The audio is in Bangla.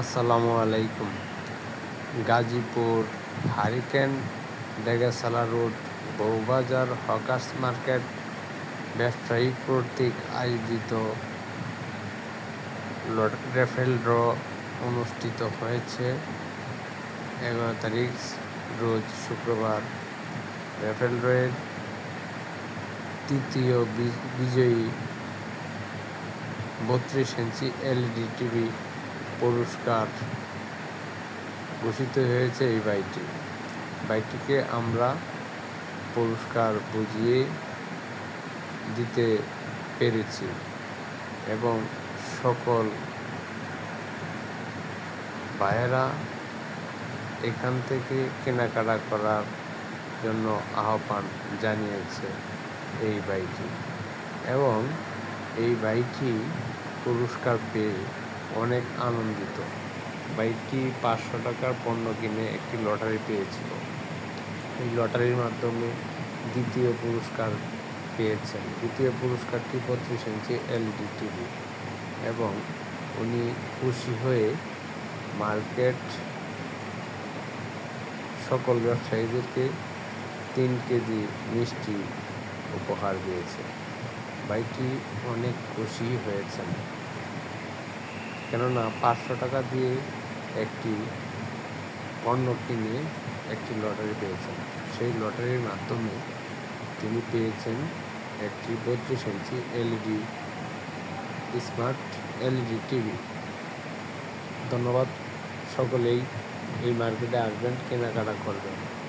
আসসালামু আলাইকুম। গাজীপুর হারিকেন ডেগাসালা রোড, বউবাজার, হকার্স মার্কেট, ব্যবসায়ী কর্তৃক আয়োজিত রেফেল ড্র অনুষ্ঠিত হয়েছে এগারো তারিখ, রোজ শুক্রবার। রেফেল ড্রয়ের তৃতীয় বিজয়ী বত্রিশ ইঞ্চি এলইডি টিভি পুরস্কার ঘোষিত হয়েছে এই বাইটি। বাইকটিকে আমরা পুরস্কার বুঝিয়ে দিতে পেরেছি এবং সকল ভাইয়েরা এখান থেকে কেনাকাটা করার জন্য আহ্বান জানিয়েছে এই বাইকটি এবং এই বাইটি পুরস্কার পেয়ে অনেক আনন্দিত। বাইকটি পাঁচশো টাকার পণ্য কিনে একটি লটারি পেয়েছিল। এই লটারির মাধ্যমে দ্বিতীয় পুরস্কার পেয়েছেন। দ্বিতীয় পুরস্কারটি বত্রিশ ইঞ্চি এলইডি টিভি এবং উনি খুশি হয়ে মার্কেট সকল ব্যবসায়ীদেরকে তিন কেজি মিষ্টি উপহার দিয়েছে। বাইকটি অনেক খুশি হয়েছেন। কেননা পাঁচশো টাকা দিয়ে একটি পণ্য কিনে একটি লটারি পেয়েছেন। সেই লটারির মাধ্যমে তিনি পেয়েছেন একটি বত্রিশ ইঞ্চি এলইডি, স্মার্ট এলইডি টিভি। ধন্যবাদ। সকলেই এই মার্কেটে আসবেন, কেনাকাটা করবেন।